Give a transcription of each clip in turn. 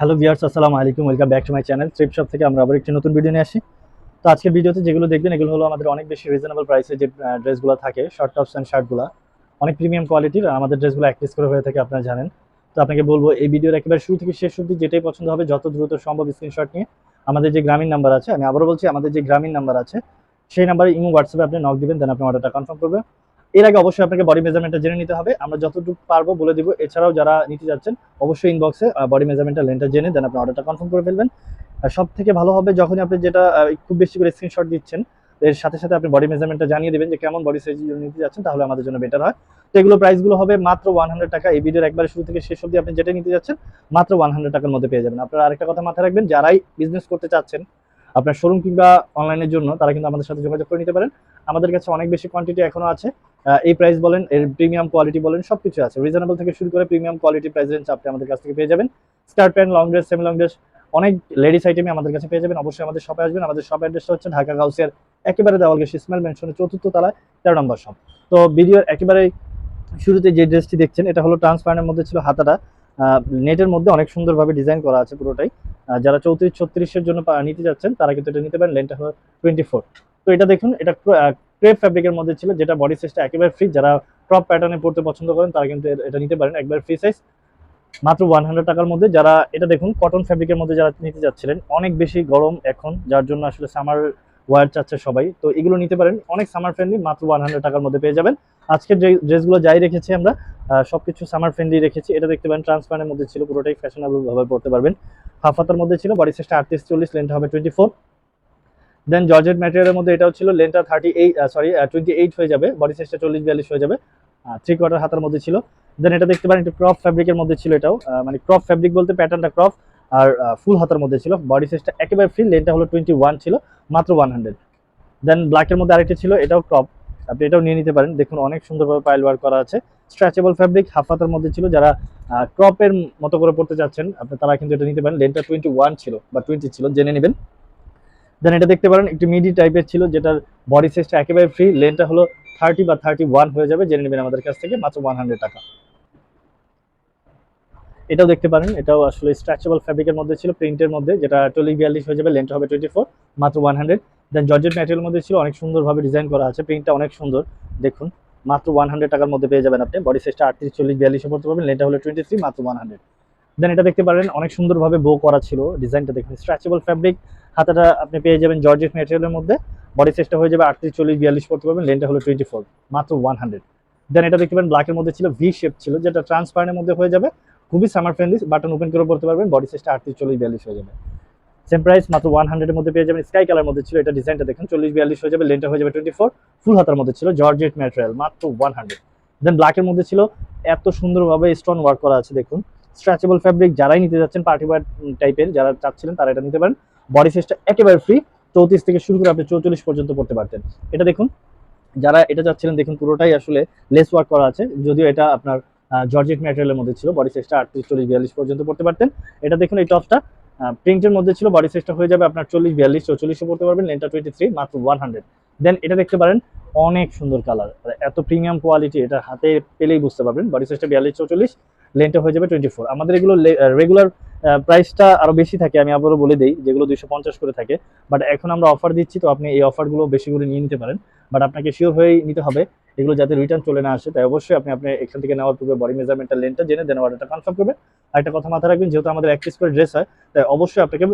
Hello viewers, আসসালামু আলাইকুম, welcome back to my channel trip shop থেকে আমরা আবার একটি নতুন ভিডিও নিয়ে আসি। তো আজকের ভিডিওতে যেগুলো দেখবেন, এগুলো হলো আমাদের অনেক বেশি রিজনেবল প্রাইসে যে ড্রেসগুলো থাকে শর্ট টপস অ্যান্ড শার্টগুলো অনেক প্রিমিয়াম কোয়ালিটির আমাদের ড্রেসগুলো এক পিস করে হয়ে থাকে, আপনারা জানেন। তো আপনাকে বলব, এই ভিডিওর একেবারে শুরু থেকে শেষ অবধি যেটাই পছন্দ হবে, যত দ্রুত সম্ভব স্ক্রিনশট নিয়ে, আমাদের যে গ্রামীণ নাম্বার আছে, আমি আবারও বলছি, আমাদের যে গ্রামীণ নাম্বার আছে, সেই নাম্বারে ইমো হোয়াটসঅ্যাপে আপনি নক দিবেন দেন আপনি অর্ডারটা কনফার্ম করবেন। এর আগে অবশ্যই আপনাকে বডি মেজারমেন্টটা জেনে নিতে হবে। আমরা যতটুকু পারব বলে দিব। এছাড়াও যারা নিতে যাচ্ছেন, অবশ্যই ইনবক্সে বডি মেজারমেন্টটা লেনটা জেনে দেন আপনি অর্ডারটা কনফার্ম করে ফেলবেন। আর সব থেকে ভালো হবে যখনই আপনি যেটা খুব বেশি করে স্ক্রিনশট দিচ্ছেন, এর সাথে সাথে আপনি বডি মেজারমেন্টটা জানিয়ে দেবেন যে কেমন বডি সাইজ নিতে যাচ্ছেন, তাহলে আমাদের জন্য বেটার হয়। তো এগুলো প্রাইসগুলো হবে মাত্র ওয়ান হান্ড্রেড টাকা। এই ভিডিওর একবারে শুরু থেকে শেষ অবধি আপনি যেটা নিতে যাচ্ছেন, মাত্র ওয়ান হান্ড্রেড টাকার মধ্যে পেয়ে যাবেন। আপনারা আরেকটা কথা মাথায় রাখবেন, যারাই বিজনেস করতে চাচ্ছেন, আপনার শোরুম কিংবা অনলাইনের জন্য, তারা কিন্তু আমাদের সাথে যোগাযোগ করে নিতে পারেন। আমাদের কাছে অনেক বেশি কোয়ান্টিটি এখনও আছে। এই প্রাইস বলেন, এর প্রিমিয়াম কোয়ালিটি বলেন সব কিছু আছে। রিজনেবল থেকে শুরু করে প্রিমিয়াম কোয়ালিটি প্রাইস রেঞ্জ আপনি আমাদের কাছ থেকে পেয়ে যাবেন। Skirt pant long dress semi long dress অনেক লেডিস আইটেমই আমাদের কাছে পেয়ে যাবেন। অবশ্যই আমাদের শপে আসবেন। আমাদের শপ অ্যাড্রেসটা হচ্ছে ঢাকা গাউসিয়ার একেবারে দেওয়াল গেছে ইসমাইল মেনশনের চতুর্থ তলায় তেরো নম্বর শপ তো ভিডিওর একেবারে শুরুতে যে ড্রেসটি দেখছেন, এটা হলো ট্রান্সপারেন্টের মধ্যে ছিল হাতাটা। নেটের মধ্যে অনেক সুন্দরভাবে ডিজাইন করা আছে পুরোটাই। যারা চৌত্রিশ ছত্রিশের জন্য নিতে যাচ্ছেন, তারা কিন্তু এটা নিতে পারেন। লেনটা হলো টোয়েন্টি ফোর তো এটা দেখুন, এটা ক্রেপ ফ্যাব্রিকের মধ্যে ছিল যেটা বডি সাইজটা একেবারে ফ্রি যারা ক্রপ প্যাটার্নে পড়তে পছন্দ করেন তারা কিন্তু এটা নিতে পারেন একবার ফ্রি সাইজ মাত্র ওয়ান হান্ড্রেড টাকার মধ্যে যারা এটা দেখুন কটন ফ্যাব্রিকের মধ্যে যারা নিতে যাচ্ছিলেন অনেক বেশি গরম এখন যার জন্য আসলে সামার ওয়ার চাচ্ছে সবাই। তো এগুলো নিতে পারেন অনেক সামার ফ্রেন্ডলি মাত্র ওয়ান হান্ড্রেড টাকার মধ্যে পেয়ে যাবেন। আজকের যে ড্রেসগুলো যাই রেখেছি আমরা আহ, সবকিছু সামার ফ্রেন্ডলি রেখেছি এটা দেখতে পারেন ট্রান্সপারেন্টের মধ্যে ছিল পুরোটাই ফ্যাশনেবল ভাবে পড়তে পারবেন। হাফ হাতার মধ্যে ছিল বডি সাইজটা আটত্রিশ চল্লিশ লেন্থ হবে টোয়েন্টি ফোর দেন জর্জেট ম্যাটেরিয়ালের মধ্যে এটাও ছিল লেন্থটা thirty eight sorry twenty eight হয়ে যাবে বডি সাইজটা চল্লিশ বিয়াল্লিশ হয়ে যাবে থ্রি কোয়ার্টার হাতার মধ্যে ছিল। দেন এটা দেখতে পারেন, একটু ক্রপ ফ্যাব্রিকের মধ্যে ছিল এটাও মানে ক্রপ ফ্যাব্রিক বলতে প্যাটার্নটা ক্রপ আর ফুল হাতার মধ্যে ছিল। বডি সাইজটা একেবারে ফ্রি লেনটা হলো টোয়েন্টি ওয়ান ছিল, মাত্র ওয়ান হান্ড্রেড দেন ব্ল্যাকের মধ্যে আরেকটা ছিল, এটাও ক্রপ আপনি এটাও নিয়ে নিতে পারেন। দেখুন, অনেক সুন্দরভাবে পাইল ওয়ার্ক করা আছে। স্ট্রেচেবল ফ্যাব্রিক হাফ হাতার মধ্যে ছিল। যারা ক্রপের মতো করে পড়তে চাচ্ছেন আপনি তারা কিন্তু এটা নিতে পারেন। লেনটা টোয়েন্টি ওয়ান ছিল, বা টোয়েন্টি ছিল, জেনে নেবেন। দেন এটা দেখতে পারেন, একটু মিডি টাইপের ছিল, যেটার বডি সাইজটা একেবারে ফ্রি লেনটা হলো থার্টি বা থার্টি ওয়ান হয়ে যাবে, জেনে নেবেন আমাদের কাছ থেকে, মাত্র ওয়ান হান্ড্রেড টাকা। এটাও দেখতে পারেন, এটাও আসলে স্ট্রেচেবল ফ্যাব্রিকের মধ্যে ছিল প্রিন্টের মধ্যে, যেটা চল্লিশ বিয়াল্লিশ হয়ে যাবে লেন্থ হবে টোয়েন্টি ফোর মাত্র one hundred then georgette material মধ্যে ছিল, অনেক সুন্দরভাবে ডিজাইন করা আছে প্রিন্টটা অনেক সুন্দর। দেখুন, মাত্র ওয়ান হান্ড্রেড টাকার মধ্যে পেয়ে যাবেন আপনি বডি সাইজটা আটত্রিশ, চল্লিশ, বিয়াল্লিশে পড়তে পারবেন লেনটা হলো টোয়েন্টি থ্রি মাত্র ওয়ান হান্ড্রেড দেন এটা দেখতে পারেন, অনেক সুন্দরভাবে বো করা ছিল ডিজাইনটা দেখুন স্ট্রেচেবল ফ্যাব্রিক হাতাটা আপনি পেয়ে যাবেন জর্জেট ম্যাটেরিয়ালের মধ্যে। বডি সাইজটা হয়ে যাবে আটত্রিশ, চল্লিশ, বিয়াল্লিশ পড়তে পারবেন। লেনটা হলো টোয়েন্টি ফোর মাত্র ওয়ান হান্ড্রেড দেন এটা দেখতে পারেন ব্ল্যাকের মধ্যে ছিল ভি শেপ ছিল, যেটা ট্রান্সপারেন্টের মধ্যে হয়ে যাবে। খুবই সামার ফ্রেন্ডলি বাটন ওপেন করে পড়তে পারবেন। বডি সাইজটা আটত্রিশ, চল্লিশ, বিয়াল্লিশ হয়ে যাবে। সেম প্রাইস মাত্র ওয়ান হান্ড্রেডের মধ্যে পেয়ে যাবেন। স্কাই কালার মধ্যে ছিল, এটা ডিজাইনটা দেখুন, চল্লিশ, বিয়াল্লিশ হয়ে যাবে। লেনটা হয়ে যাবে টোয়েন্টি ফোর ফুল হাতার মধ্যে ছিল জর্জেট ম্যাটেরিয়াল মাত্র ওয়ান হান্ড্রেড দেন ব্ল্যাকের মধ্যে ছিল, এত সুন্দরভাবে স্টোন ওয়ার্ক করা আছে, দেখুন। স্ট্রেচেবল ফ্যাব্রিক যারাই নিতে যাচ্ছেন পার্টি ওয়ার টাইপের যারা চাচ্ছিলেন, তারা এটা নিতে পারেন। বডি সাইজটা একেবারে ফ্রি চৌত্রিশ থেকে শুরু করে আপনি চৌচল্লিশ পর্যন্ত পড়তে পারতেন। এটা দেখুন, যারা এটা চাচ্ছিলেন, দেখুন পুরোটাই আসলে লেস ওয়ার্ক করা আছে, যদিও এটা আপনার জর্জেট ম্যাটেরিয়ালের মধ্যে ছিল বডি সাইজটা আটত্রিশ, চল্লিশ, বিয়াল্লিশ পর্যন্ত পড়তে পারতেন। এটা দেখুন, এই টপসটা প্রিন্টের মধ্যে ছিল বডি সাইজটা হয়ে যাবে আপনার চল্লিশ, বিয়াল্লিশ, চৌচল্লিশে পড়তে পারবেন লেনটা টোয়েন্টি থ্রি মাত্র ওয়ান হান্ড্রেড দেন এটা দেখতে পারেন, অনেক সুন্দর কালার এত প্রিমিয়াম কোয়ালিটি এটা হাতে পেলেই বুঝতে পারবেন। বডি সাইজটা বিয়াল্লিশ, চৌচল্লিশ লেনটা হয়ে যাবে টোয়েন্টি ফোর আমাদের এগুলো রেগুলার প্রাইসটা আরও বেশি থাকে, আমি আবারও বলে দিই, যেগুলো দুইশো পঞ্চাশ করে থাকে। বাট এখন আমরা অফার দিচ্ছি, তো আপনি এই অফারগুলো বেশি করে নিয়ে নিতে পারেন। বাট আপনাকে শিওর হয়েই নিতে হবে, এগুলো যাতে রিটার্ন চলে না আসে। তাই অবশ্যই আপনি আপনি এখান থেকে নেওয়ার পূর্বে বডি মেজারমেন্টের লেনটা জেনে দেন অর্ডারটা কনফার্ম করবেন। আর একটা কথা মাথায় রাখবেন, যেহেতু আমাদের এক করে ড্রেস হয়, তাই অবশ্যই আপনাকে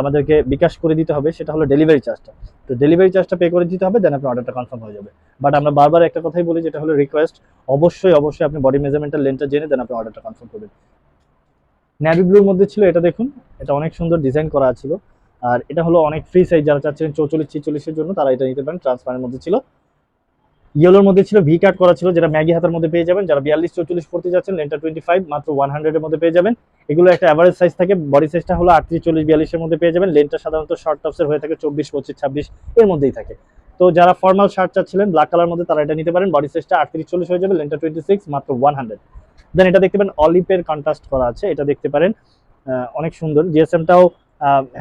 আমাদেরকে বিকাশ করে দিতে হবে, সেটা হলো ডেলিভারি চার্জটা তো ডেলিভারি চার্জটা পে করে দিতে হবে দেন আপনার অর্ডারটা কনফার্ম হয়ে যাবে। বাট আমরা বারবার একটা কথাই বলি, যেটা হলো রিকোয়েস্ট অবশ্যই অবশ্যই আপনি বডি মেজারমেন্টের লেনটা জেনে দেন আপনি অর্ডারটা কনফার্ম করবেন। ন্যাভি ব্লুর মধ্যে ছিল, এটা দেখুন, এটা অনেক সুন্দর ডিজাইন করা ছিল। আর এটা হলো অনেক ফ্রি সাইজ যারা চাচ্ছিলেন চৌচল্লিশ, ছিচল্লিশের জন্য, তারা এটা নিতে পারেন ট্রান্সপারের মধ্যে ছিল। ইয়েলোর মধ্যে ছিল ভি কাট করা ছিল, যেটা ম্যাগি হাতের মধ্যে পেয়ে যাবেন। যারা বিয়াল্লিশ, চৌচল্লিশ পড়তে যাচ্ছেন লেনটা টোয়েন্টি ফাইভ মাত্র ওয়ান হান্ড্রেডের মধ্যে পেয়ে যাবেন। এগুলো একটা অ্যাভারেজ সাইজ থাকে বডি সাইজটা হলো আটত্রিশ, চল্লিশ, বিয়াল্লিশের মধ্যে পেয়ে যাবেন। লেনটা সাধারণত শর্ট টপসের হয়ে থাকে চব্বিশ, পঁচিশ, ছাব্বিশ, এর মধ্যেই থাকে। তো যারা ফর্মাল শার্ট চাচ্ছিলেন ব্ল্যাক কালার মধ্যে তারা এটা নিতে পারেন। বডি সাইজটা আটত্রিশ চল্লিশ হয়ে যাবে লেনটা টোয়েন্টি সিক্স মাত্র ওয়ান হান্ড্রেড দেন এটা দেখতে পারেন অলিপের কন্ট্রাস্ট করা আছে, এটা দেখতে পারেন। অনেক সুন্দর। জিএসএমটাও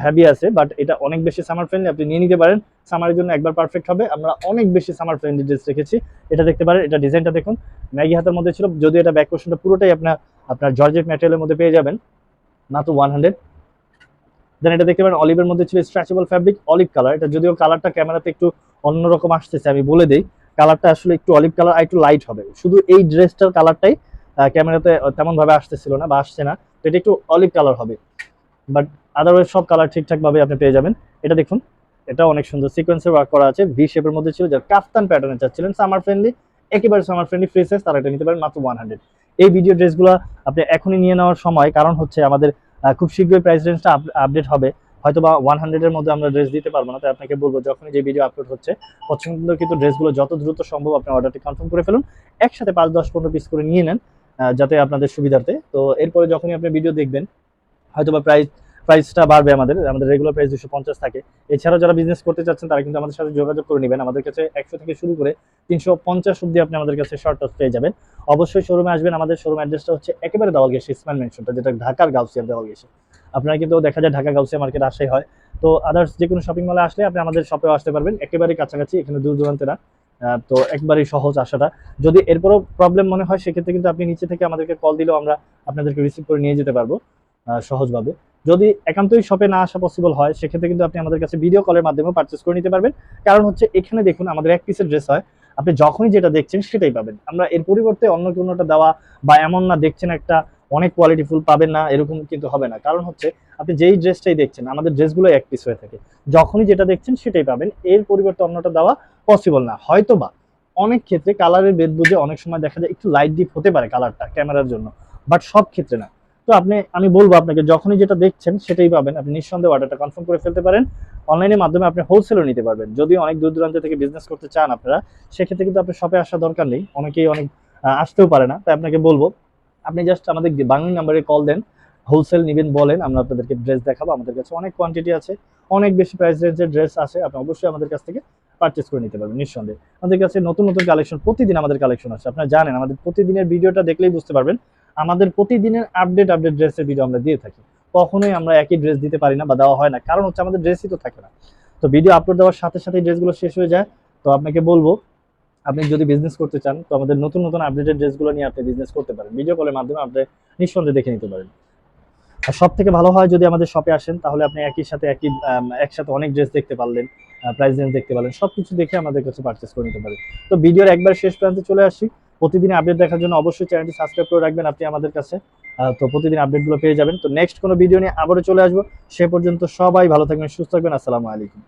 হ্যাভি আছে বাট এটা অনেক বেশি সামার ফ্রেন্ডলি আপনি নিয়ে নিতে পারেন। সামারের জন্য একবার পারফেক্ট হবে। আমরা অনেক বেশি সামার ফ্রেন্ডলি ড্রেস রেখেছি। এটা দেখতে পারেন, এটা ডিজাইনটা দেখুন। ম্যাগি হাতের মধ্যে ছিল যদি এটা ব্যাক পোর্শনটা পুরোটাই আপনার আপনার জর্জেট ম্যাটেরিয়ালের মধ্যে পেয়ে যাবেন, মাত্র ওয়ান হান্ড্রেড দেন এটা দেখতে পারেন অলিভের মধ্যে ছিল স্ট্রেচেবল ফ্যাব্রিক অলিভ কালার এটা যদিও কালারটা ক্যামেরাতে একটু অন্যরকম আসতেছে, আমি বলে দিই। কালারটা আসলে একটু অলিভ কালার আর একটু লাইট হবে। শুধু এই ড্রেসটার কালারটাই ক্যামেরাতে তেমন ভাবে আসতেছিল না বা আসছে না। এটা একটু অলিভ কালার হবে। বাট আদারওয়াইজ সব কালার ঠিকঠাক ভাবে আপনি পেয়ে যাবেন। এটা দেখুন এটা অনেক সুন্দর। সিকোয়েন্সের ওয়ার্ক করা আছে ভি শেপের মধ্যে ছিল, যার কাফতান প্যাটার্নে চাচ্ছিলেন। সামার ফ্রেন্ডলি একেবারে সামার ফ্রেন্ডলি ফ্রি সাইজ তারা এটা নিতে পারেন মাত্র ওয়ান হান্ড্রেড এই ভিডিও ড্রেসগুলো আপনি এখনই নিয়ে নেওয়ার সময়, কারণ হচ্ছে আমাদের খুব শীঘ্রই প্রাইস রেঞ্জটা আপডেট হবে। হয়তো বা ওয়ান হান্ড্রেডের মধ্যে আমরা ড্রেস দিতে পারব না, তাই আপনাকে বলব যখনই যে ভিডিও আপলোড হচ্ছে পছন্দ কিন্তু ড্রেসগুলো যত দ্রুত সম্ভব আপনি অর্ডারটি কনফার্ম করে ফেলুন, একসাথে পাঁচ, দশ, পনেরো পিস করে নিয়ে নেন যাতে আপনাদের সুবিধার্থে। তো এরপরে যখনই আপনি ভিডিও দেখবেন হয়তো বা প্রাইস প্রাইসটা বাড়বে আমাদের আমাদের রেগুলার প্রাইস দুশো পঞ্চাশ থাকে। এছাড়াও যারা বিজনেস করতে চাচ্ছেন, তারা কিন্তু আমাদের সাথে যোগাযোগ করে নেবেন। আমাদের কাছে একশো থেকে শুরু করে তিনশো পঞ্চাশ অব্দি আপনি আমাদের কাছে শর্ট টস পেয়ে যাবেন। অবশ্যই শোরুমে আসবেন। আমাদের শোরুম অ্যাড্রেসটা হচ্ছে একেবারে দেওয়াল গেছে ইসমান মেনশনটা যেটা ঢাকার গাউসিয়া দেওয়াল গেছে আপনারা কিন্তু দেখা যায় ঢাকা গাউসিয়া মার্কেট আসাই হয়। তো আদার্স যে কোনো শপিং মলে আসলে আপনি আমাদের শপেও আসতে পারবেন। একেবারে কাছাকাছি, এখানে দূর দূরান্তে না। তো একবারেই সহজ আসাটা যদি এরপরও প্রবলেম মনে হয়, সেক্ষেত্রে কিন্তু আপনি নিচে থেকে আমাদেরকে কল দিলেও আমরা আপনাদেরকে রিসিভ করে নিয়ে যেতে পারব সহজভাবে। যদি একান্তই শপে না আসা পসিবল হয়, সেক্ষেত্রে কিন্তু আপনি আমাদের কাছে ভিডিও কলের মাধ্যমে পারচেস করে নিতে পারবেন। কারণ হচ্ছে এখানে দেখুন, আমাদের এক পিসের ড্রেস হয়। আপনি যখনই যেটা দেখছেন, সেটাই পাবেন। আমরা এর পরিবর্তে অন্য কোনোটা দেওয়া বা এমন না দেখছেন একটা, অনেক কোয়ালিটি ফুল পাবেন না, এরকম কিন্তু হবে না। কারণ হচ্ছে, আপনি যেই ড্রেসটাই দেখছেন, আমাদের ড্রেসগুলো এক পিস হয়ে থাকে। যখনই যেটা দেখছেন, সেটাই পাবেন। এর পরিবর্তে অন্যটা দেওয়া পসিবল না। হয়তো বা অনেক ক্ষেত্রে কালারের বেদ বুঝে অনেক সময় দেখা যায়, একটু লাইট ডিপ হতে পারে কালারটা ক্যামেরার জন্য। বাট সব ক্ষেত্রে না। তো আপনি, আমি বলব আপনাকে, যখনই যেটা দেখছেন সেটাই পাবেন। আপনি নিঃসন্দেহে অর্ডারটা কনফার্ম করে ফেলতে পারেন। অনলাইনের মাধ্যমে আপনি হোলসেলও নিতে পারবেন। যদি অনেক দূর দূরান্ত থেকে বিজনেস করতে চান আপনারা, সেক্ষেত্রে কিন্তু আপনার শপে আসার দরকার নেই। অনেকেই অনেক আসতেও পারে না। তাই আপনাকে বলব, আপনি জাস্ট আমাদের বাংলা নাম্বারে কল দেন হোলসেল নেবেন বলেন, আমরা আপনাদেরকে ড্রেস দেখাবো। আমাদের কাছে অনেক কোয়ান্টিটি আছে, অনেক বেশি প্রাইস রেঞ্জের ড্রেস আছে। আপনি অবশ্যই আমাদের কাছ থেকে পারচেস করে নিতে পারবেন, নিঃসন্দেহে। আমাদের কাছে নতুন নতুন কালেকশন প্রতিদিন আমাদের কালেকশন আছে। আপনারা জানেন, আমাদের প্রতিদিনের ভিডিওটা দেখলেই বুঝতে পারবেন আমাদের প্রতিদিনের আপডেট আপডেট ড্রেসের ভিডিও আমরা দিয়ে থাকি। কখনোই আমরা একই ড্রেস দিতে পারি না বা দেওয়া হয় না। কারণ হচ্ছে আমাদের ড্রেসই তো থাকে না। তো ভিডিও আপলোড দেওয়ার সাথে সাথে ড্রেসগুলো শেষ হয়ে যায়। তো আপনাকে বলব, আপনি যদি বিজনেস করতে চান, তো আমাদের নতুন নতুন আপডেটেড ড্রেসগুলো নিয়ে আপনি বিজনেস করতে পারেন। ভিডিও কলের মাধ্যমে আপনি নিঃসন্দেহে দেখে নিতে পারেন। আর সব থেকে ভালো হয় যদি আমাদের শপে আসেন, তাহলে আপনি একই সাথে, একই একসাথে অনেক ড্রেস দেখতে পারলেন প্রাইস রেঞ্জ দেখতে পারলেন। সব কিছু দেখে আমাদের কাছে পারচেস করে নিতে পারেন। তো ভিডিওর একবার শেষ প্রান্তে চলে আসি। প্রতিদিন আপডেট দেখার জন্য অবশ্যই চ্যানেলটি সাবস্ক্রাইব করে রাখবেন আপনি আমাদের কাছে। তো প্রতিদিন আপডেটগুলো পেয়ে যাবেন। তো নেক্সট কোনো ভিডিও নিয়ে আবারও চলে আসব। সে পর্যন্ত সবাই ভালো থাকবেন, সুস্থ থাকবেন। আসসালামু আলাইকুম।